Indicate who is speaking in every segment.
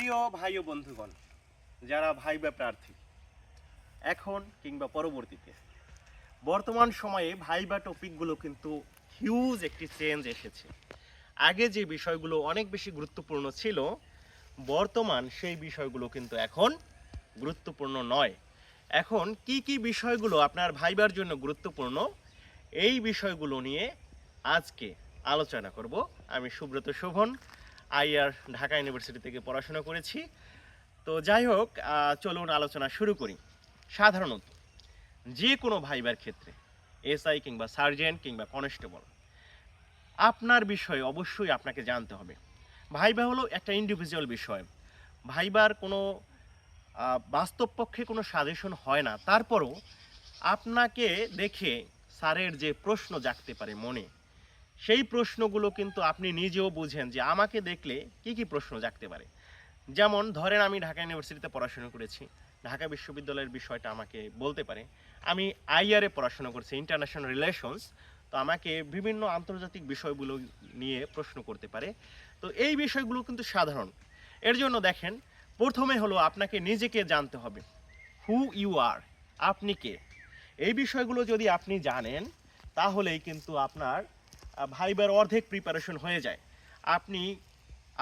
Speaker 1: প্রিয় ভাই ও বন্ধুগণ, যারা ভাই বা প্রার্থী, এখন কিংবা পরবর্তীতে, বর্তমান সময়ে ভাই বা টপিকগুলো কিন্তু হিউজ একটি চেঞ্জ এসেছে। আগে যে বিষয়গুলো অনেক বেশি গুরুত্বপূর্ণ ছিল, বর্তমান সেই বিষয়গুলো কিন্তু এখন গুরুত্বপূর্ণ নয়। এখন কি কি বিষয়গুলো আপনার ভাইবার জন্য গুরুত্বপূর্ণ, এই বিষয়গুলো নিয়ে আজকে আলোচনা করব। আমি সুব্রত শোভন আইআর ঢাকা ইউনিভার্সিটি থেকে পড়াশোনা করেছি। তো যাই হোক চলুন আলোচনা শুরু করি। সাধারণত যে কোনো ভাইবার ক্ষেত্রে, এসআই কিংবা সার্জেন্ট কিংবা কনস্টেবল, আপনার বিষয়ে অবশ্যই আপনাকে জানতে হবে। ভাইবা হলো একটা ইন্ডিভিজুয়াল বিষয়। ভাইবার কোনো বাস্তব পক্ষে কোনো সাজেশন হয় না। তারপরও আপনাকে দেখে স্যারের যে প্রশ্ন জাগতে পারে মনে সেই প্রশ্নগুলো কিন্তু আপনি নিজেও বুঝেন যে আমাকে দেখলে কি কি প্রশ্ন জাগতে পারে। যেমন ধরেন আমি ঢাকা ইউনিভার্সিটিতে পড়াশোনা করেছি। ঢাকা বিশ্ববিদ্যালয়ের বিষয়টা আমাকে বলতে পারে। আমি আইআরে পড়াশোনা করছি ইন্টারন্যাশনাল রিলেশনস তো আমাকে বিভিন্ন আন্তর্জাতিক বিষয়গুলো নিয়ে প্রশ্ন করতে পারে। তো এই বিষয়গুলো কিন্তু সাধারণ। এর জন্য দেখেন, প্রথমে হলো আপনাকে নিজেকে জানতে হবে হু ইউ আর আপনি কে? এই বিষয়গুলো যদি আপনি জানেন, তাহলেই কিন্তু আপনার ভাইবার অর্ধেক প্রিপারেশন হয়ে যায়। আপনি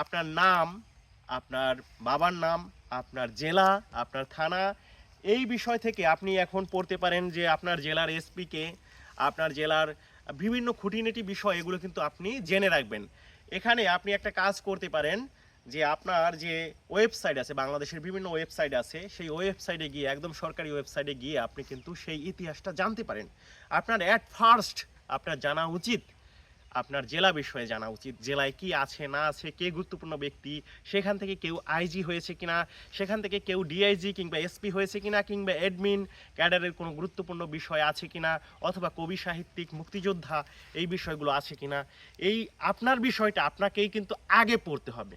Speaker 1: আপনার নাম, আপনার বাবার নাম, আপনার জেলা, আপনার থানা, এই বিষয় থেকে আপনি এখন পড়তে পারেন যে আপনার জেলার এসপিকে আপনার জেলার বিভিন্ন খুঁটিনাটি বিষয়, এগুলো কিন্তু আপনি জেনে রাখবেন। এখানে আপনি একটা কাজ করতে পারেন যে আপনার যে ওয়েবসাইট আছে, বাংলাদেশের বিভিন্ন ওয়েবসাইট আছে, সেই ওয়েবসাইটে গিয়ে, একদম সরকারি ওয়েবসাইটে গিয়ে আপনি কিন্তু সেই ইতিহাসটা জানতে পারেন। আপনার অ্যাট ফার্স্ট আপনার জানা উচিত আপনার জেলা বিষয়ে জানা উচিত। জেলায় কি আছে, না আছে, কে গুরুত্বপূর্ণ ব্যক্তি, সেখান থেকে কেউ আইজি হয়েছে কিনা, সেখান থেকে কেউ ডিআইজি কিংবা এসপি হয়েছে কিনা, কিংবা অ্যাডমিন ক্যাডারের কোনো গুরুত্বপূর্ণ বিষয় আছে কিনা, অথবা কবি সাহিত্যিক, মুক্তিযোদ্ধা এই বিষয়গুলো আছে কিনা, এই আপনার বিষয়টা আপনাকেই কিন্তু আগে পড়তে হবে।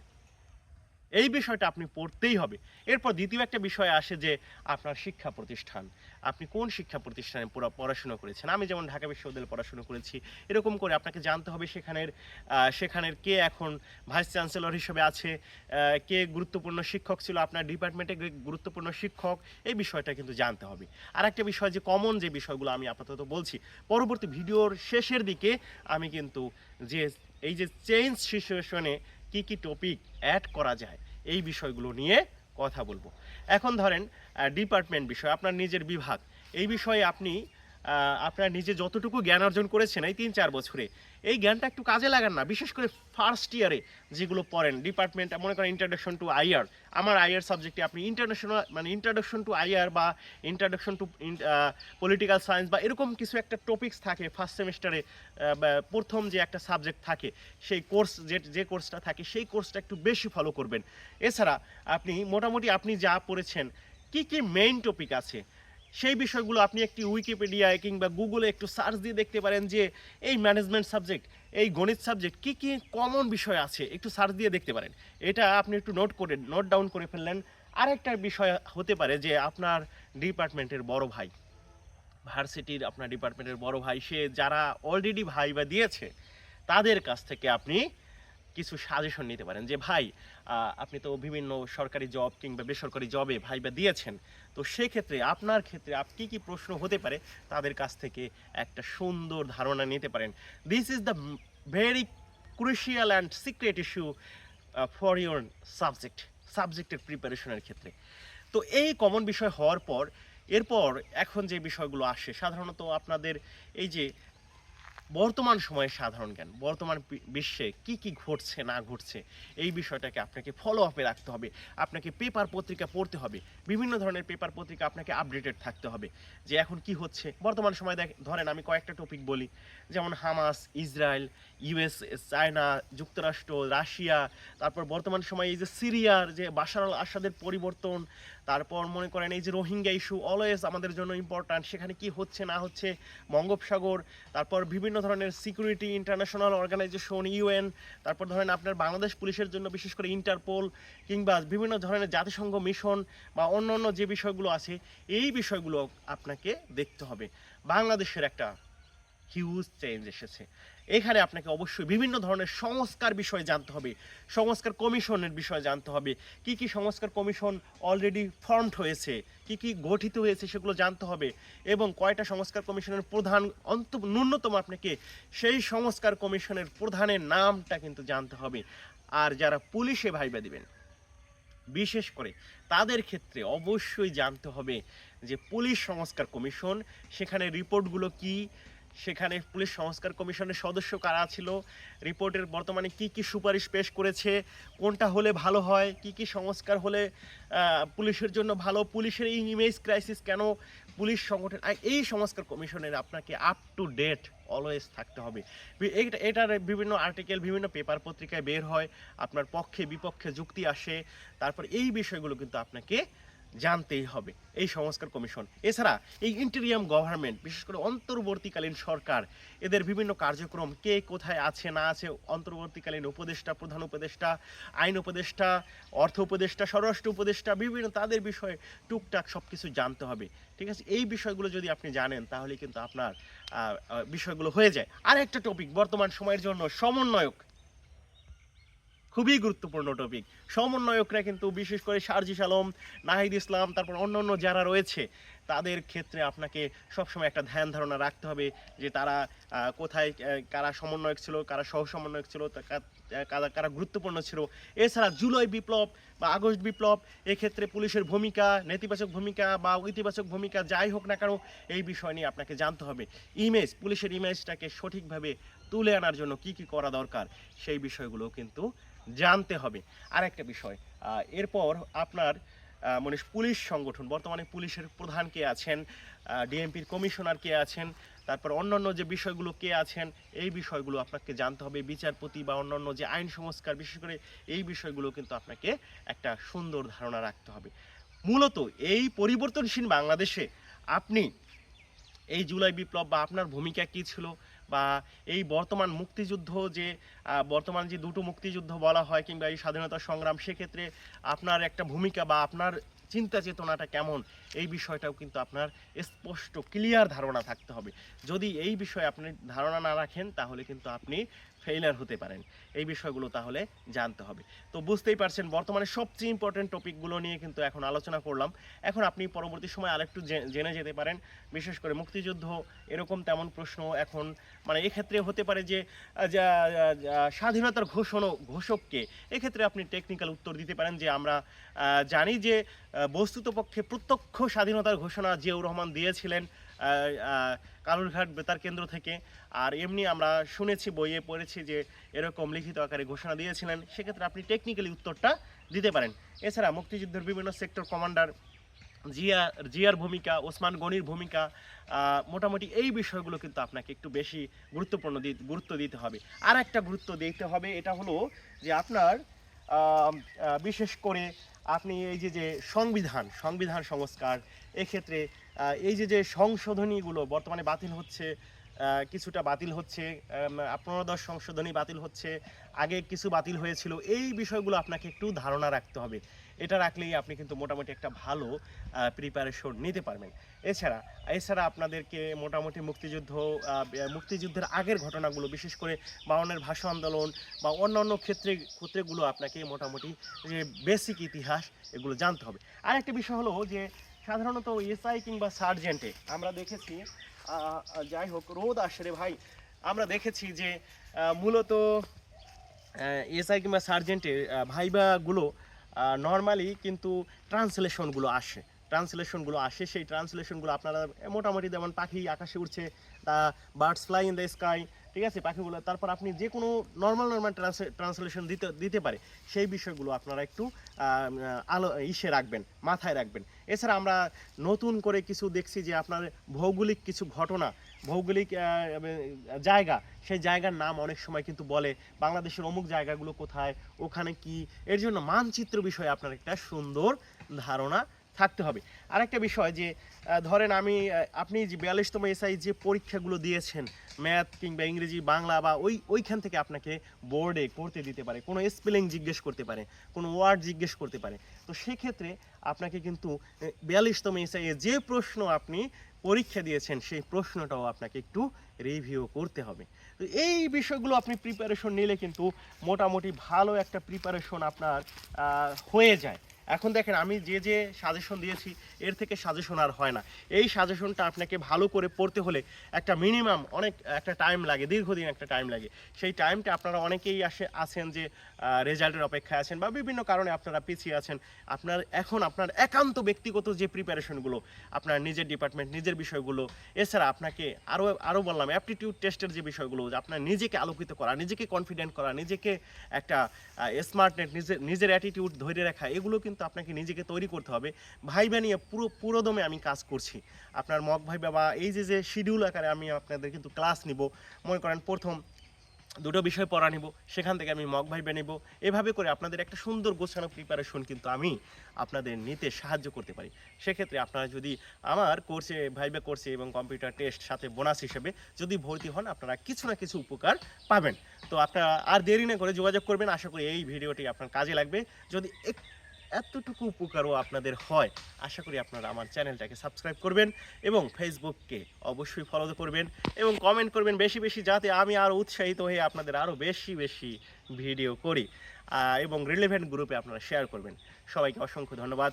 Speaker 1: এই বিষয়টা আপনি পড়তেই হবে। এরপর দ্বিতীয় একটা বিষয় আসে যে আপনার শিক্ষা প্রতিষ্ঠান। আপনি কোন শিক্ষা প্রতিষ্ঠানে পুরো পড়াশোনা করেছেন? আমি যেমন ঢাকা বিশ্ববিদ্যালয়ে পড়াশোনা করেছি, এরকম করে আপনাকে জানতে হবে সেখানের সেখানের কে এখন ভাইস চ্যান্সেলর হিসেবে আছে কে গুরুত্বপূর্ণ শিক্ষক ছিল, আপনার ডিপার্টমেন্টে গুরুত্বপূর্ণ শিক্ষক, এই বিষয়টা কিন্তু জানতে হবে। আর একটা বিষয় যে কমন যে বিষয়গুলো আমি আপাতত বলছি, পরবর্তী ভিডিওর শেষের দিকে আমি কিন্তু যে, এই যে চেঞ্জ সিচুয়েশনে কি কি টপিক অ্যাড করা যায়, এই বিষয়গুলো নিয়ে কথা বলব। এখন ধরেন ডিপার্টমেন্ট বিষয়, আপনার নিজের বিভাগ। এই বিষয়ে আপনি আপনার নিজে যতটুকু জ্ঞান অর্জন করেছেন এই তিন চার বছরে এই জ্ঞানটা একটু কাজে লাগান না, বিশেষ করে ফার্স্ট ইয়ারে যেগুলো পড়েন ডিপার্টমেন্ট মনে করেন ইন্ট্রোডাকশন টু আইআর আমার আইআর সাবজেক্টে আপনি ইন্টারন্যাশনাল মানে ইন্ট্রোডাকশন টু আইআর বা ইন্ট্রোডাকশন টু পলিটিক্যাল সায়েন্স বা এরকম কিছু একটা টপিকস থাকে ফার্স্ট সেমিস্টারে প্রথম যে একটা সাবজেক্ট থাকে, সেই কোর্স যে যে কোর্সটা থাকে, সেই কোর্সটা একটু বেশি ফলো করবেন। এছাড়া আপনি, মোটামুটি আপনি যা পড়েছেন, কি কি মেইন টপিক আছে সেই বিষয়গুলো আপনি একটি উইকিপিডিয়ায় কিংবা গুগলে একটু সার্চ দিয়ে দেখতে পারেন যে এই ম্যানেজমেন্ট সাবজেক্ট এই গণিত সাবজেক্ট কি কি কমন বিষয় আছে, একটু সার্চ দিয়ে দেখতে পারেন। এটা আপনি একটু নোট করে নোট ডাউন করে ফেললেন। আরেকটা বিষয় হতে পারে যে আপনার ডিপার্টমেন্টের বড় ভাই, ভার্সিটির আপনার ডিপার্টমেন্টের বড় ভাই, সে যারা অলরেডি ভাই বা দিয়েছে, তাদের কাছ থেকে আপনি কিছু সাজেশন নিতে পারেন যে, ভাই আপনি তো বিভিন্ন সরকারি জব কিংবা বেসরকারি জবে ভাই বা দিয়েছেন। তো সেক্ষেত্রে, আপনার ক্ষেত্রে আপনি কী কী প্রশ্ন হতে পারে? তাদের কাছ থেকে একটা সুন্দর ধারণা নিতে পারেন। This is the very crucial and secret issue for your subject সাবজেক্টের প্রিপারেশনের ক্ষেত্রে। তো এই কমন বিষয় হওয়ার পর, এরপর এখন যে বিষয়গুলো আসে, সাধারণত আপনাদের এই যে বর্তমান সময়ে সাধারণ জ্ঞান, বর্তমান বিশ্বে কি কি ঘটছে, না ঘটছে, এই বিষয়টাকে আপনাকে ফলো আপে রাখতে হবে। আপনাকে পেপার পত্রিকা পড়তে হবে। বিভিন্ন ধরনের পেপার পত্রিকা আপনাকে আপডেটেড থাকতে হবে যে এখন কি হচ্ছে। বর্তমান সময় দেখ, ধরেন আমি কয়েকটা টপিক বলি, যেমন হামাস, ইসরায়েল ইউএস চায়না, যুক্তরাষ্ট্র, রাশিয়া, তারপর বর্তমান সময়ে এই যে সিরিয়ার যে বাশার আল আসাদের পরিবর্তন তারপর মনে করেন এই যে রোহিঙ্গা ইস্যু অলওয়েজ আমাদের জন্য ইম্পর্ট্যান্ট সেখানে কি হচ্ছে না হচ্ছে বঙ্গোপসাগর, তারপর বিভিন্ন ধরনের সিকিউরিটি ইন্টারন্যাশনাল অর্গানাইজেশন ইউএন তারপর ধরেন আপনার বাংলাদেশ পুলিশের জন্য বিশেষ করে ইন্টারপোল কিংবা বিভিন্ন ধরনের জাতিসংঘ মিশন বা অন্য অন্য যে বিষয়গুলো আছে, এই বিষয়গুলো আপনাকে দেখতে হবে। বাংলাদেশের একটা হিউজ চেঞ্জ এসেছে। এখানে আপনাকে অবশ্যই বিভিন্ন ধরনের সংস্কার বিষয়ে জানতে হবে। সংস্কার কমিশনের বিষয়ে জানতে হবে। কি কি সংস্কার কমিশন অলরেডি ফর্মড হয়েছে? কি কি গঠিত হয়েছে সেগুলো জানতে হবে। এবং কয়টা সংস্কার কমিশনের প্রধান অন্ত, ন্যূনতম আপনাকে সেই সংস্কার কমিশনের প্রধানের নামটা কিন্তু জানতে হবে। আর যারা পুলিশে ভাইবা দিবেন, বিশেষ করে তাদের ক্ষেত্রে অবশ্যই জানতে হবে যে পুলিশ সংস্কার কমিশন, সেখানে রিপোর্টগুলো কি সেখানে পুলিশ সংস্কার কমিশনের সদস্য কারা ছিল? রিপোর্টের বর্তমানে কি কি সুপারিশ পেশ করেছে? কোনটা হলে ভালো হয়? কি কি সংস্কার হলে পুলিশের জন্য ভালো? পুলিশের এই ইমেজ ক্রাইসিস কেন পুলিশ সংগঠন এই সংস্কার কমিশনের আপনাকে আপ টু ডেট অলওয়েজ থাকতে হবে। এইটা, এটার বিভিন্ন আর্টিকেল বিভিন্ন পেপার পত্রিকায় বের হয়। আপনার পক্ষে, বিপক্ষে যুক্তি আসে। তারপর এই বিষয়গুলো কিন্তু আপনাকে জানতেই হবে। এই সংস্কার কমিশন। এছাড়া এই ইন্টেরিয়াম গভর্নমেন্ট বিশেষ করে অন্তর্বর্তীকালীন সরকার, এদের বিভিন্ন কার্যক্রম, কে কোথায় আছে, না আছে, অন্তর্বর্তীকালীন উপদেষ্টা, প্রধান উপদেষ্টা, আইন উপদেষ্টা, অর্থ উপদেষ্টা, স্বরাষ্ট্র উপদেষ্টা, বিভিন্ন তাদের বিষয়ে টুকটাক সব কিছু জানতে হবে। ঠিক আছে? এই বিষয়গুলো যদি আপনি জানেন, তাহলে কিন্তু আপনার বিষয়গুলো হয়ে যায়। আর একটা টপিক বর্তমান সময়ের জন্য সমন্বয়ক। খুবই গুরুত্বপূর্ণ টপিক সমন্বয়করা কিন্তু বিশেষ করে সার্জিস আলম, নাহিদ ইসলাম, তারপর অন্য অন্য যারা রয়েছে, তাদের ক্ষেত্রে আপনাকে সবসময় একটা ধ্যান ধারণা রাখতে হবে যে তারা কোথায় কারা সমন্বয়ক ছিল, কারা সহ সমন্বয়ক ছিল কারা কারা গুরুত্বপূর্ণ ছিল। এছাড়া জুলাই বিপ্লব বা আগস্ট বিপ্লব, এক্ষেত্রে পুলিশের ভূমিকা, নেতিবাচক ভূমিকা বা ইতিবাচক ভূমিকা যাই হোক না কেন, এই বিষয় নিয়ে আপনাকে জানতে হবে। ইমেজ, পুলিশের ইমেজটাকে সঠিকভাবে তুলে আনার জন্য কি কি করা দরকার, সেই বিষয়গুলো কিন্তু জানতে হবে। আর একটা বিষয় এরপর আপনার মানে পুলিশ সংগঠন, বর্তমানে পুলিশের প্রধান কে আছেন ডিএমপির কমিশনার কে আছেন, তারপর অন্যান্য যে বিষয়গুলো কে আছেন, এই বিষয়গুলো আপনাকে জানতে হবে। বিচারপতি বা অন্যান্য যে আইন সংস্কার, বিশেষ করে এই বিষয়গুলো কিন্তু আপনাকে একটা সুন্দর ধারণা রাখতে হবে। মূলত এই পরিবর্তনশীল বাংলাদেশে আপনি এই জুলাই বিপ্লব বা আপনার ভূমিকা কী ছিল বা এই বর্তমান মুক্তিযুদ্ধ যে বর্তমান যে দুটো মুক্তিযুদ্ধ বলা হয় কিংবা এই স্বাধীনতা সংগ্রাম, সেক্ষেত্রে আপনার একটা ভূমিকা বা আপনার চিন্তা চেতনাটা কেমন? এই বিষয়টাও কিন্তু আপনার স্পষ্ট ক্লিয়ার ধারণা থাকতে হবে। যদি এই বিষয়ে আপনি ধারণা না রাখেন, তাহলে কিন্তু আপনি ফেইলার হতে পারেন। এই বিষয়গুলো তাহলে জানতে হবে। তো বুঝতেই পারছেন, বর্তমানে সবচেয়ে ইম্পর্টেন্ট টপিকগুলো নিয়ে কিন্তু এখন আলোচনা করলাম। এখন আপনি পরবর্তী সময় আরেকটু জেনে যেতে পারেন। বিশেষ করে মুক্তিযুদ্ধ, এরকম তেমন প্রশ্ন এখন মানে এক্ষেত্রে হতে পারে যে স্বাধীনতার ঘোষণা, ঘোষককে এক্ষেত্রে আপনি টেকনিক্যাল উত্তর দিতে পারেন যে আমরা জানি যে বস্তুতপক্ষে প্রত্যক্ষ স্বাধীনতার ঘোষণা জিয়াউর রহমান দিয়েছিলেন কালুরঘাট বেতার কেন্দ্র থেকে। আর এমনি আমরা শুনেছি, বইয়ে পড়েছি যে, এরকম লিখিত আকারে ঘোষণা দিয়েছিলেন। সেক্ষেত্রে আপনি টেকনিক্যালি উত্তরটা দিতে পারেন। এছাড়া মুক্তিযুদ্ধের বিভিন্ন সেক্টর কমান্ডার জিয়া জিয়ার ভূমিকা, ওসমান গনির ভূমিকা মোটামুটি এই বিষয়গুলো কিন্তু আপনাকে একটু বেশি গুরুত্বপূর্ণ গুরুত্ব দিতে হবে। আর একটা গুরুত্ব দিতে হবে, এটা হলো যে আপনার বিশেষ করে আপনি এই যে যে সংবিধান সংবিধান সংস্কার, এক্ষেত্রে এই যে যে সংশোধনীগুলো বর্তমানে বাতিল হচ্ছে কিছুটা বাতিল হচ্ছে পনেরো সংশোধনী বাতিল হচ্ছে, আগে কিছু বাতিল হয়েছিল, এই বিষয়গুলো আপনাকে একটু ধারণা রাখতে হবে। এটা রাখলেই আপনি কিন্তু মোটামুটি একটা ভালো প্রিপারেশন নিতে পারবেন। এছাড়া এছাড়া আপনাদেরকে মোটামুটি মুক্তিযুদ্ধ মুক্তিযুদ্ধের আগের ঘটনাগুলো, বিশেষ করে বাউনের ভাষা আন্দোলন বা অন্যান্য ক্ষেত্রে, ক্ষেত্রেগুলো আপনাকে মোটামুটি, যে বেসিক ইতিহাস, এগুলো জানতে হবে। আর একটা বিষয় হলো যে সাধারণত এসআই কিংবা সার্জেন্টে আমরা দেখেছি যাই হোক, রোদ আসে রে ভাই। আমরা দেখেছি যে মূলত এসআই কিংবা সার্জেন্টের ভাইবাগুলো নর্মালি কিন্তু ট্রান্সলেশনগুলো আসে। ট্রান্সলেশনগুলো আসে, সেই ট্রান্সলেশনগুলো আপনারা মোটামুটি যেমন পাখি আকাশে উঠছে birds fly in the sky ঠিক আছে পাখিগুলো তারপর আপনি যে কোনো নর্মাল নর্মাল ট্রান্সলেশন দিতে দিতে পারে। সেই বিষয়গুলো আপনারা একটু আলো, ইসে রাখবেন, মাথায় রাখবেন। এছাড়া আমরা নতুন করে কিছু দেখছি যে আপনার ভৌগোলিক কিছু ঘটনা, ভৌগোলিক জায়গা, সেই জায়গার নাম অনেক সময় কিন্তু বলে, বাংলাদেশের অমুক জায়গাগুলো কোথায়, ওখানে কি? এর জন্য মানচিত্র বিষয়ে আপনার একটা সুন্দর ধারণা থাকতে হবে। আরেকটা বিষয় যে ধরেন আমি আপনি যে বিয়াল্লিশতম এসআই যে পরীক্ষাগুলো দিয়েছেন, ম্যাথ কিংবা ইংরেজি, বাংলা বা ওই, ওইখান থেকে আপনাকে বোর্ডে করতে দিতে পারে, কোনো স্পেলিং জিজ্ঞেস করতে পারে, কোনো ওয়ার্ড জিজ্ঞেস করতে পারে। তো সেক্ষেত্রে আপনাকে কিন্তু বিয়াল্লিশতম এসআই যে প্রশ্ন আপনি পরীক্ষা দিয়েছেন, সেই প্রশ্নটাও আপনাকে একটু রিভিউ করতে হবে। তো এই বিষয়গুলো আপনি প্রিপারেশন নিলে কিন্তু মোটামুটি ভালো একটা প্রিপারেশন আপনার হয়ে যায়। এখন দেখেন, আমি যে যে সাজেশন দিয়েছি, এর থেকে সাজেশন আর হয় না। এই সাজেশনটা আপনাকে ভালো করে পড়তে হলে একটা মিনিমাম অনেক, একটা টাইম লাগে, দীর্ঘদিন একটা টাইম লাগে। সেই টাইমটা আপনারা অনেকেই আসে, আছেন যে রেজাল্টের অপেক্ষায় আছেন বা বিভিন্ন কারণে আপনারা পিছিয়ে আছেন। আপনার এখন আপনার একান্ত ব্যক্তিগত যে প্রিপারেশনগুলো আপনার নিজের ডিপার্টমেন্ট নিজের বিষয়গুলো, এছাড়া আপনাকে আরও আরও বললাম অ্যাপটিটিউড টেস্টের যে বিষয়গুলো আপনার নিজেকে আলোকিত করা, নিজেকে কনফিডেন্ট করা, নিজেকে একটা স্মার্টনেট নিজের নিজের অ্যাটিটিউড ধরে রাখা, এগুলো কিন্তু আপনাকে নিজেকে তৈরি করতে হবে। ভাইবা নিয়ে পুরো, পুরোদমে আমি কাজ করছি। আপনার মক ভাইবা বা এই যে যে শিডিউল আকারে আমি আপনাদের কিন্তু ক্লাস নিব, মনে করেন প্রথম দুটো বিষয় পড়া নিব, সেখান থেকে আমি মগ ভাইবা নিব। এভাবে করে আপনাদের একটা সুন্দর গোছানো প্রিপারেশন কিন্তু আমি আপনাদের নিতে সাহায্য করতে পারি। সেক্ষেত্রে আপনারা যদি আমার কোর্সে ভাইবা কোর্সে এবং কম্পিউটার টেস্ট সাথে বোনাস হিসেবে যদি ভর্তি হন, আপনারা কিছু না কিছু উপকার পাবেন। তো আপনারা আর দেরি না করে যোগাযোগ করবেন। আশা করি এই ভিডিওটি আপনার কাজে লাগবে। যদি এক- এতটুকু উপকারও আপনাদের হয়। আশা করি আপনারা আমার চ্যানেলটাকে সাবস্ক্রাইব করবেন এবং ফেসবুককে অবশ্যই ফলো করবেন এবং কমেন্ট করবেন বেশি বেশি যাতে আমি আরও উৎসাহিত হয়ে আপনাদের আরও বেশি বেশি ভিডিও করি। এবং রিলেভেন্ট গ্রুপে আপনারা শেয়ার করবেন। সবাইকে অসংখ্য ধন্যবাদ।